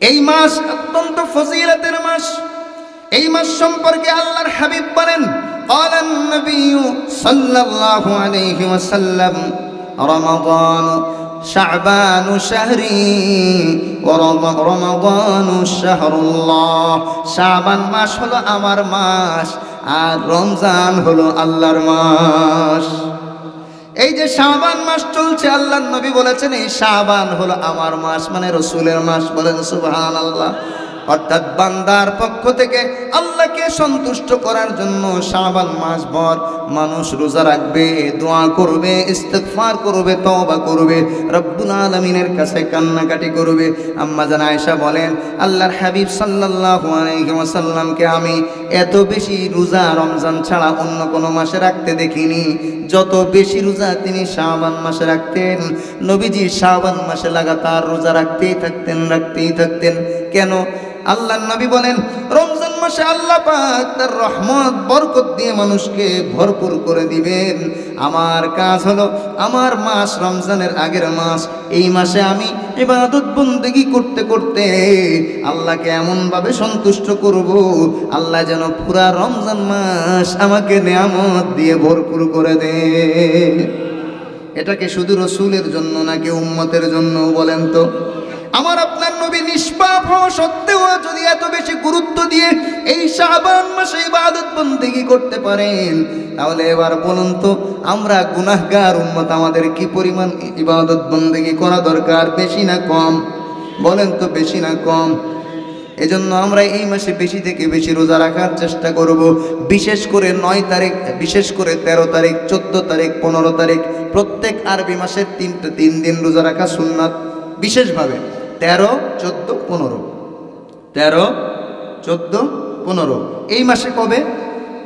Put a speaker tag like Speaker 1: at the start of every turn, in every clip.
Speaker 1: এই মাস অত্যন্ত ফজিলতের মাস এই মাস সম্পর্কে আল্লাহর হাবিব বলেন قال النبي صلى الله عليه وسلم رمضان شعبان شهري ورمضان شهر الله শাবান মাস হলো আমার মাস আর রমজান হলো আল্লাহর মাস এই যে শাহবান মাস চলছে আল্লাহ নবী বলেছেন, এই শাহবান হলো আমার মাস মানে রসুলের মাস বলেন সুবহান আল্লাহ অর্থাৎ বান্দার পক্ষ থেকে আল্লাহকে সন্তুষ্ট করার জন্য শাবান মাস ভর মানুষ রোজা রাখবে, দোয়া করবে, ইস্তেগফার করবে তবা করবে, রব্বুল আলামিনের কাছে কান্নাকাটি করবে। আম্মা জান আয়েশা বলেন, আল্লাহর হাবিব ওয়াসাল্লামকে আমি এত বেশি রোজা রমজান ছাড়া অন্য কোনো মাসে রাখতে দেখিনি। যত বেশি রোজা তিনি শাবান মাসে রাখতেন, নবীজি শাবান মাসে লাগাতার রোজা রাখতেই থাকতেন রাখতেই থাকতেন। কেন? আল্লাহ নবী বলেন, রমজান মাসে আল্লাহ পাক তার রহমত, বরকত দিয়ে মানুষকে ভরপুর করে দিবেন। আমার কাজ হলো, আমার মাস রমজানের আগের মাস, এই মাসে আমি ইবাদত বন্দেগি করতে করতে আল্লাহকে এমনভাবে সন্তুষ্ট করব, আল্লাহ যেন পুরা রমজান মাস আমাকে নেয়ামত দিয়ে ভরপুর করে দে। এটাকে শুধু রসুলের জন্য নাকি উম্মতের জন্য বলেন তো? আমার আপনার নবী নিষ্পাপ হওয়া সত্ত্বেও যদি এত বেশি গুরুত্ব দিয়ে এই শাবান মাসে ইবাদত বন্দেগি করতে পারেন? তাহলে এবার বলুন তো, আমরা গুনাহগার উম্মত, আমাদের কি পরিমাণ ইবাদত বন্দেগি করা দরকার? বেশি না কম? বলেন তো বেশি না কম? এজন্য আমরা এই মাসে বেশি থেকে বেশি রোজা রাখার চেষ্টা করব। বিশেষ করে নয় তারিখ, বিশেষ করে তেরো তারিখ, চোদ্দ তারিখ, পনেরো তারিখ, প্রত্যেক আরবি মাসের তিনটে তিন দিন রোজা রাখা সুন্নাত বিশেষভাবে। তেরো, চোদ্দ, পনেরো। তেরো, চোদ্দ, পনেরো। এই মাসে কবে?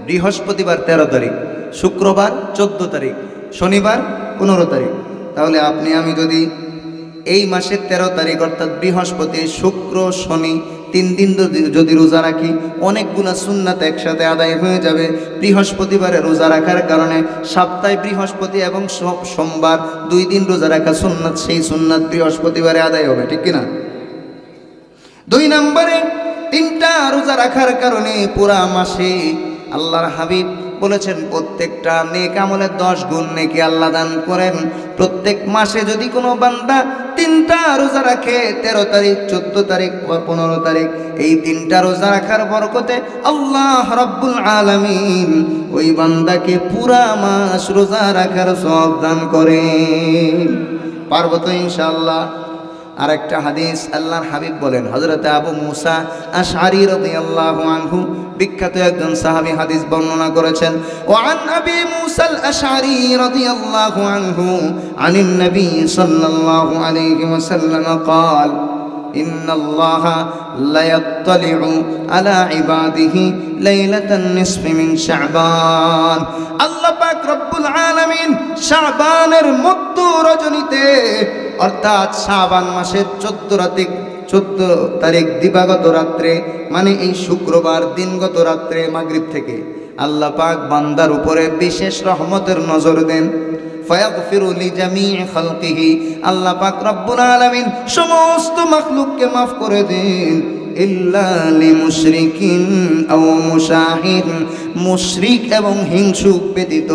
Speaker 1: বৃহস্পতিবার তেরো তারিখ, শুক্রবার চোদ্দ তারিখ, শনিবার পনেরো তারিখ। তাহলে আপনি, আমি যদি এই মাসের তেরো তারিখ অর্থাৎ বৃহস্পতি, শুক্র, শনি তিন দিন যদি- রোজা রাখি, অনেকগুলো সুন্নাত একসাথে আদায় হয়ে যাবে। বৃহস্পতিবারে রোজা রাখার কারণে সপ্তাহে বৃহস্পতি এবং সোমবার দুই দিন রোজা রাখা সুন্নাত, সেই সুন্নাত বৃহস্পতিবারে আদায় হবে, ঠিক কিনা? দুই নম্বরে, তিনটা রোজা রাখার কারণে পুরা মাসে আল্লাহর হাবিব বলেছেন, প্রত্যেকটা নেক আমলে দশ গুণ নেকি আল্লাহ দান করেন। প্রত্যেক মাসে যদি কোনো বান্দা তিনটা রোজা রাখে, তেরো তারিখ, চোদ্দ তারিখ, পনেরো তারিখ, এই তিনটা রোজা রাখার বরকতে আল্লাহ রব্বুল আলমিন ওই বান্দাকে পুরা মাস রোজা রাখার সব দান করে পারব তো ইনশাআল্লাহ? আর একটা হাদিস আল্লাহর হাবিব বলেন হজরত আবু মুসা আশআরি রাদিয়াল্লাহু আনহু বিখ্যাত একজন সাহাবী হাদিস বর্ণনা করেছেন ও আন আবি মুসাল আশআরি রাদিয়াল্লাহু আনহু আনিন নবী সাল্লাল্লাহু আলাইহি ওয়াসাল্লাম قال إن الله لا يطلع على عباده ليلة النصف من شعبان আল্লাহ পাক রব্বুল আলামিন শাবানের মধ্য রজনীতে অর্থাৎ শাহবান মাসের চোদ্দ রাতে চোদ্দ তারিখ দিবাগত রাত্রে মানে এই শুক্রবার দিনগত রাত্রে মাগরীব থেকে। আল্লাহ পাক বান্দার উপরে বিশেষ রহমতের নজর দেন। আল্লাহ পাক রব্বুল আলামিন সমস্ত মাখলুককে মাফ করে দেন। ইল্লা লিমুশরিকিন আও মুশাহিন মুশরিক এবং হিংসুক ব্যতীত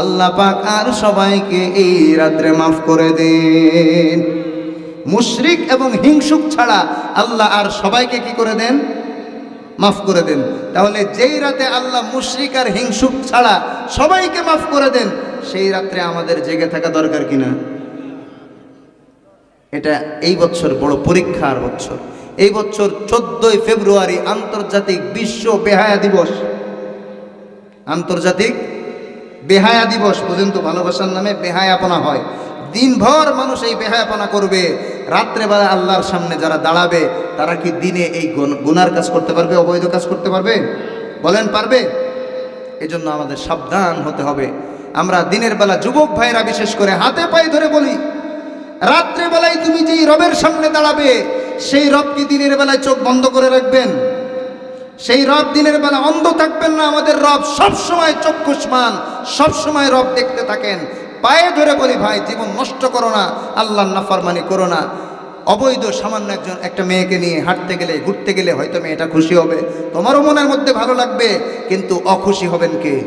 Speaker 1: আল্লাহ পাক আর সবাইকে এই রাত্রে মাফ করে দেন। মুশরিক এবং হিংসুক ছাড়া আল্লাহ আর সবাইকে কি করে দেন? মাফ করে দেন। তাহলে যেই রাতে আল্লাহ মুশরিক আর হিংসুক ছাড়া সবাইকে মাফ করে দেন, সেই রাত্রে আমাদের জেগে থাকা দরকার কিনা? এটা এই বছর বড় পরীক্ষার বছর। এই বছর চোদ্দই ফেব্রুয়ারি আন্তর্জাতিক বিশ্ব বেহায়া দিবস। আন্তর্জাতিক বেহায়া দিবস পর্যন্ত ভালোবাসার নামে বেহায়াপনা হয়। দিনভর মানুষ এই বেহায়াপনা করবে। রাত্রেবেলা আল্লাহর সামনে যারা দাঁড়াবে, তারা কি দিনে এই গুন- গুনার কাজ করতে পারবে, অবৈধ কাজ করতে পারবে? বলেন, পারবে? এজন্য আমাদের সাবধান হতে হবে। আমরা দিনের বেলা যুবক ভাইরা বিশেষ করে হাতে পায়ে ধরে বলি, রাত্রেবেলায় তুমি যেই রবের সামনে দাঁড়াবে সেই রব কি দিনের বেলায় চোখ বন্ধ করে রাখবেন? সেই রব দিনের বেলা অন্ধ থাকবেন না আমাদের রব। সব সময় চক্ষুষ্মান সব সময় রব দেখতে থাকেন। পায়ে ধরে বলি, ভাই, জীবন নষ্ট করো না, আল্লাহর নাফরমানি করো না। অবৈধ, সামান্য একজন, একটা মেয়েকে নিয়ে হাঁটতে গেলে, ঘুরতে গেলে হয়তো মেয়েটা খুশি হবে। তোমারও মনের মধ্যে ভালো লাগবে, কিন্তু অখুশি হবেন কে?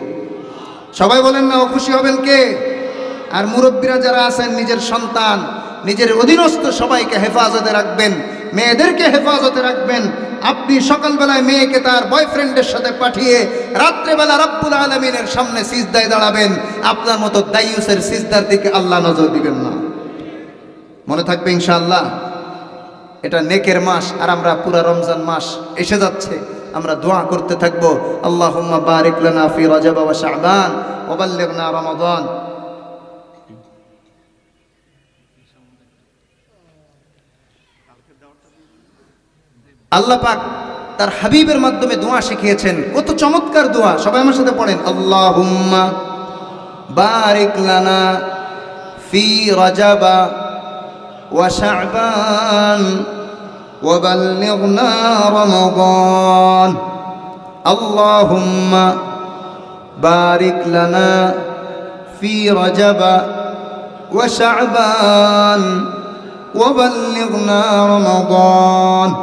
Speaker 1: সবাই বলেন না, অখুশি হবেন কে? আর মুরব্বীরা যারা আছেন, নিজের সন্তান, নিজের অধীনস্থ সবাইকে হেফাজতে রাখবেন। মেয়েদেরকে হেফাজতে রাখবেন। আপনি সকালবেলায় মেয়েকে তার বয়ফ্রেন্ডের সাথে পাঠিয়ে রাত্রেবেলা রব্বুল আলমিনের সামনে সিজদায় দাঁড়াবেন। আপনার মতো দাইয়ুসের সিজদার দিকে আল্লাহ নজর দিবেন না। মনে থাকবে ইনশাআল্লাহ, এটা নেকের মাস আর আমরা পুরা রমজান মাস এসে যাচ্ছে। আমরা দোয়া করতে থাকব আল্লাহ বারিক লানা ফি রজব ওয়া শাবান ওয়া বাল্লিগনা রমাদান। আল্লাহ পাক তার হাবিবের মাধ্যমে দোয়া শিখিয়েছেন। কত চমৎকার দোয়া। সবাই আমার সাথে পড়েন। আল্লাহ হুম্মা বারিক লানা ফি রাজাবা ওয়া শাবান ফি রাজাবা ওয়া وبلغنا رمضان.